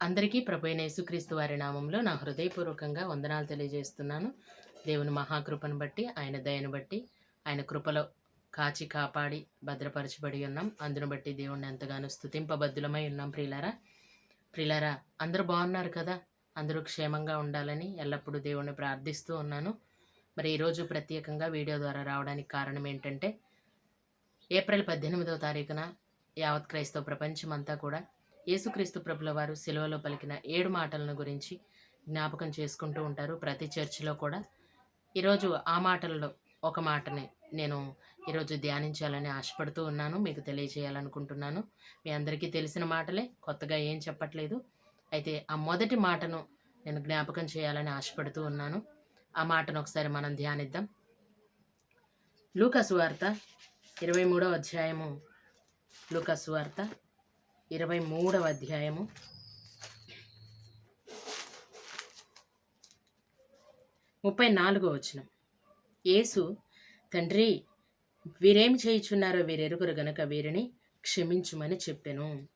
అందరికీ ప్రభు యేసుక్రీస్తు వారి నామంలో నా హృదయపూర్వకంగా వందనాలు తెలియజేస్తున్నాను. దేవుని మహాకృపను బట్టి ఆయన దయను బట్టి ఆయన కృపలో కాచి కాపాడి భద్రపరచబడి ఉన్నాం. అందును బట్టి దేవుణ్ణి ఎంతగానో స్థుతింపబద్ధులమై ఉన్నాం ప్రియులారా. ప్రియులారా అందరూ బాగున్నారు కదా? అందరూ క్షేమంగా ఉండాలని ఎల్లప్పుడూ దేవుణ్ణి ప్రార్థిస్తూ ఉన్నాను. మరి ఈరోజు ప్రత్యేకంగా వీడియో ద్వారా రావడానికి కారణం ఏంటంటే ఏప్రిల్ పద్దెనిమిదవ తారీఖున యావత్ క్రైస్తవ ప్రపంచమంతా కూడా యేసుక్రీస్తు ప్రభుల వారు సిలువలో పలికిన ఏడు మాటలను గురించి జ్ఞాపకం చేసుకుంటూ ఉంటారు ప్రతి చర్చిలో కూడా. ఈరోజు ఆ మాటలలో ఒక మాటని నేను ఈరోజు ధ్యానించాలని ఆశపడుతూ ఉన్నాను మీకు తెలియజేయాలనుకుంటున్నాను. మీ అందరికీ తెలిసిన మాటలే కొత్తగా ఏం చెప్పట్లేదు. అయితే ఆ మొదటి మాటను నేను జ్ఞాపకం చేయాలని ఆశపడుతూ ఉన్నాను. ఆ మాటను ఒకసారి మనం ధ్యానిద్దాం. లూకసు వార్త ఇరవై మూడవ అధ్యాయము. లూకసు వార్త ఇరవై మూడవ అధ్యాయము. ముప్పై నాలుగో వచనం. యేసు తండ్రి వీరేమి చేయుచున్నారో వీరెరుగురు గనక వీరిని క్షమించుమని చెప్పాను.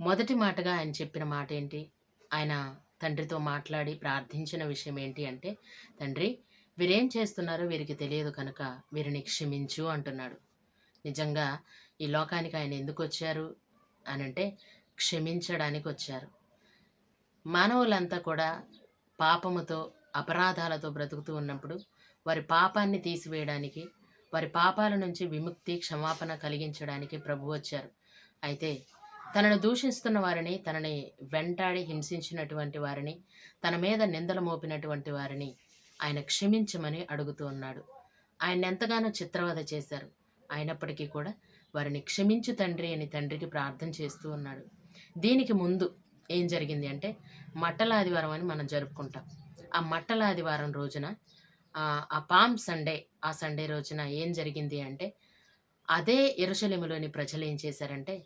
మొదటి మాటగా ఆయన చెప్పిన మాట ఏంటి? ఆయన తండ్రితో మాట్లాడి ప్రార్థించిన విషయం ఏంటి అంటే తండ్రి వీరేం చేస్తున్నారో వీరికి తెలియదు కనుక వీరిని క్షమించు అంటున్నాడు. నిజంగా ఈ లోకానికి ఆయన ఎందుకు వచ్చారు? అని అంటే క్షమించడానికి వచ్చారు మానవులంతా కూడా పాపముతో అపరాధాలతో బ్రతుకుతూ ఉన్నప్పుడు వారి పాపాన్ని తీసివేయడానికి వారి పాపాల నుంచి విముక్తి క్షమాపణ కలిగించడానికి ప్రభు వచ్చారు. అయితే తనను దూషిస్తున్న వారిని తనని వెంటాడి హింసించినటువంటి వారిని తన మీద నిందలు మోపినటువంటి వారిని ఆయన క్షమించమని అడుగుతూ ఉన్నాడు. ఆయన ఎంతగానో చిత్రవద చేశారు. అయినప్పటికీ కూడా వారిని క్షమించు తండ్రి అని తండ్రికి ప్రార్థన చేస్తూ ఉన్నాడు. దీనికి ముందు ఏం జరిగింది అంటే మట్టల ఆదివారం అని మనం జరుపుకుంటాం. ఆ మట్టల ఆదివారం రోజున ఆ- పామ్ సండే ఆ సండే రోజున ఏం జరిగింది అంటే అదే ఎరుసలేములోని ప్రజలు ఏం చేశారంటే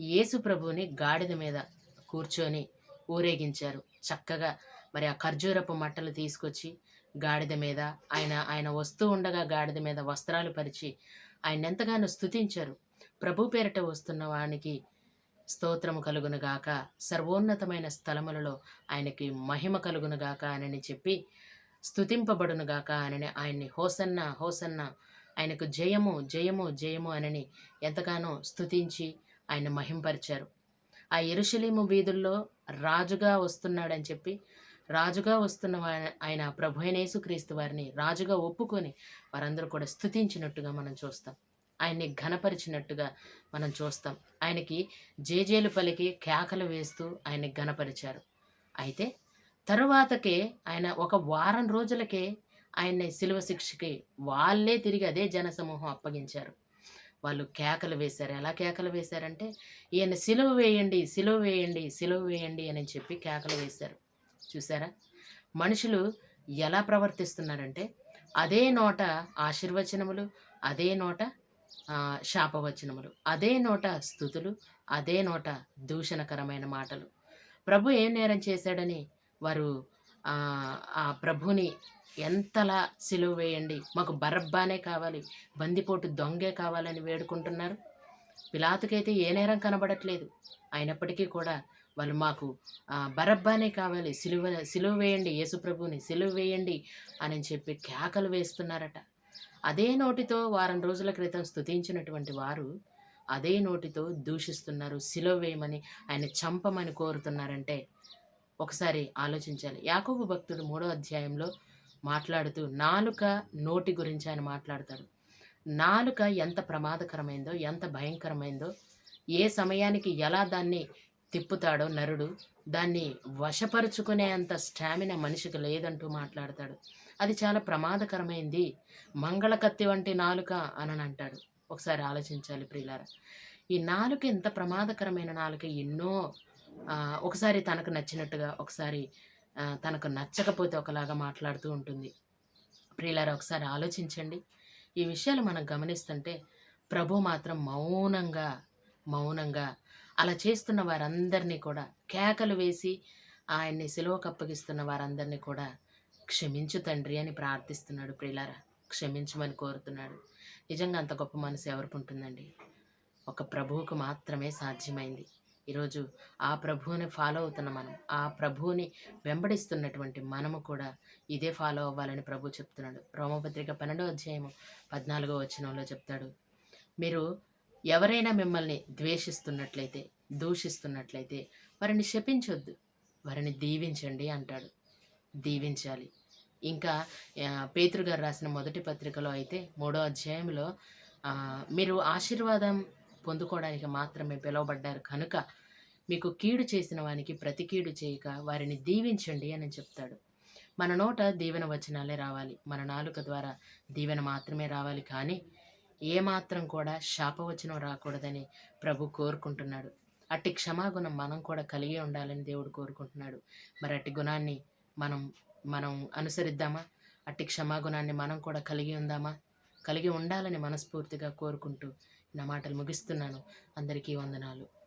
యేసు ప్రభువుని గాడిద మీద కూర్చొని ఊరేగించారు. చక్కగా మరి ఆ ఖర్జూరపు మట్టలు తీసుకొచ్చి గాడిద మీద ఆయన ఆయన వస్తూ ఉండగా గాడిద మీద వస్త్రాలు పరిచి ఆయన ఎంతగానో స్తుతించారు. ప్రభు పేరట వస్తున్న వానికి స్తోత్రము కలుగునుగాక. సర్వోన్నతమైన స్థలములలో ఆయనకి మహిమ కలుగునుగాక అని చెప్పి స్థుతింపబడునుగాక అని ఆయన్ని హోసన్న హోసన్న ఆయనకు జయము జయము జయము అనని ఎంతగానో స్థుతించి ఆయన మహింపరిచారు. ఆ ఎరుషలేము వీధుల్లో రాజుగా వస్తున్నాడని చెప్పి రాజుగా వస్తున్న వా- ఆయన ప్రభు అయిన యేసుక్రీస్తు వారిని రాజుగా ఒప్పుకొని వారందరూ కూడా స్థుతించినట్టుగా మనం చూస్తాం. ఆయన్ని ఘనపరిచినట్టుగా మనం చూస్తాం. ఆయనకి జేజేలు పలికి కేకలు వేస్తూ ఆయన్ని ఘనపరిచారు. అయితే తరువాతకే ఆయన ఒక వారం రోజులకే ఆయన్ని శిలువ శిక్షకి వాళ్ళే తిరిగి అదే జనసమూహం అప్పగించారు. వాళ్ళు కేకలు వేశారు. ఎలా కేకలు వేశారంటే ఈయన సిలువ వేయండి సిలువ వేయండి సిలువ వేయండి అని చెప్పి కేకలు వేశారు. చూసారా మనుషులు ఎలా ప్రవర్తిస్తున్నారంటే అదే నోట ఆశీర్వచనములు అదే నోట శాపవచనములు. అదే నోట స్థుతులు అదే నోట దూషణకరమైన మాటలు. ప్రభు ఏం నేరం చేశాడని వారు ఆ, ప్రభుని ఎంతలా సిలువ వేయండి. మాకు బరబ్బానే కావాలి బందిపోటు దొంగే కావాలని వేడుకుంటున్నారు. పిలాతుకైతే ఏ నేరం కనబడట్లేదు. అయినప్పటికీ కూడా వాళ్ళు మాకు బరబ్బానే కావాలి సిలువ సిలువ వేయండి యేసుప్రభుని సిలువ వేయండి అని చెప్పి కేకలు వేస్తున్నారట. అదే నోటితో వారం రోజుల క్రితం స్థుతించినటువంటి వారు అదే నోటితో దూషిస్తున్నారు సిలువ వేయమని ఆయన చంపమని కోరుతున్నారంటే ఒకసారి ఆలోచించాలి. యాకోబు భక్తుడు మూడో అధ్యాయంలో మాట్లాడుతూ నాలుక నోటి గురించి ఆయన మాట్లాడతాడు. నాలుక ఎంత ప్రమాదకరమైందో ఎంత భయంకరమైందో ఏ సమయానికి ఎలా దాన్ని తిప్పుతాడో నరుడు దాన్ని వశపరుచుకునే అంత స్టామినా మనిషికి లేదంటూ మాట్లాడతాడు. అది చాలా ప్రమాదకరమైంది. మంగళకత్తి వంటి నాలుక అని అంటాడు. ఒకసారి ఆలోచించాలి ప్రియులారా. ఈ నాలుక ఎంత ప్రమాదకరమైన నాలుక ఎన్నో ఒకసారి తనకు నచ్చినట్టుగా ఒకసారి తనకు నచ్చకపోతే ఒకలాగా మాట్లాడుతూ ఉంటుంది. ప్రియులారా ఒకసారి ఆలోచించండి. ఈ విషయాలు మనం గమనిస్తుంటే ప్రభు మాత్రం మౌనంగా మౌనంగా అలా చేస్తున్న వారందరినీ కూడా కేకలు వేసి ఆయన్ని సెలవుకు అప్పగిస్తున్న వారందరినీ కూడా క్షమించు తండ్రి అని ప్రార్థిస్తున్నాడు ప్రియులారా. క్షమించమని కోరుతున్నాడు. నిజంగా అంత గొప్ప మనసు ఎవరికి ఉంటుందండి? ఒక ప్రభువుకు మాత్రమే సాధ్యమైంది. ఈరోజు ఆ ప్రభువుని ఫాలో అవుతున్న మనం ఆ ప్రభువుని వెంబడిస్తున్నటువంటి మనము కూడా ఇదే ఫాలో అవ్వాలని ప్రభు చెప్తున్నాడు. రోమపత్రిక పన్నెండో అధ్యాయము పద్నాలుగో వచనంలో చెప్తాడు. మీరు ఎవరైనా మిమ్మల్ని ద్వేషిస్తున్నట్లయితే దూషిస్తున్నట్లయితే వారిని శపించొద్దు. వారిని దీవించండి అంటాడు. దీవించాలి. ఇంకా పేతృగారు రాసిన మొదటి పత్రికలో అయితే మూడో అధ్యాయంలో మీరు ఆశీర్వాదం పొందుకోవడానికి మాత్రమే పిలువబడ్డారు కనుక మీకు కీడు చేసిన వానికి ప్రతి కీడు చేయక వారిని దీవించండి అని చెప్తాడు. మన నోట దీవెన వచనాలే రావాలి. మన నాలుక ద్వారా దీవెన మాత్రమే రావాలి కానీ ఏమాత్రం కూడా శాపవచనం రాకూడదని ప్రభు కోరుకుంటున్నాడు. అట్టి క్షమాగుణం మనం కూడా కలిగి ఉండాలని దేవుడు కోరుకుంటున్నాడు. మరి అట్టి గుణాన్ని మనం మనం అనుసరిద్దామా? అట్టి క్షమాగుణాన్ని మనం కూడా కలిగి ఉందామా? కలిగి ఉండాలని మనస్ఫూర్తిగా కోరుకుంటూ నా మాటలు ముగిస్తున్నాను. అందరికీ వందనాలు.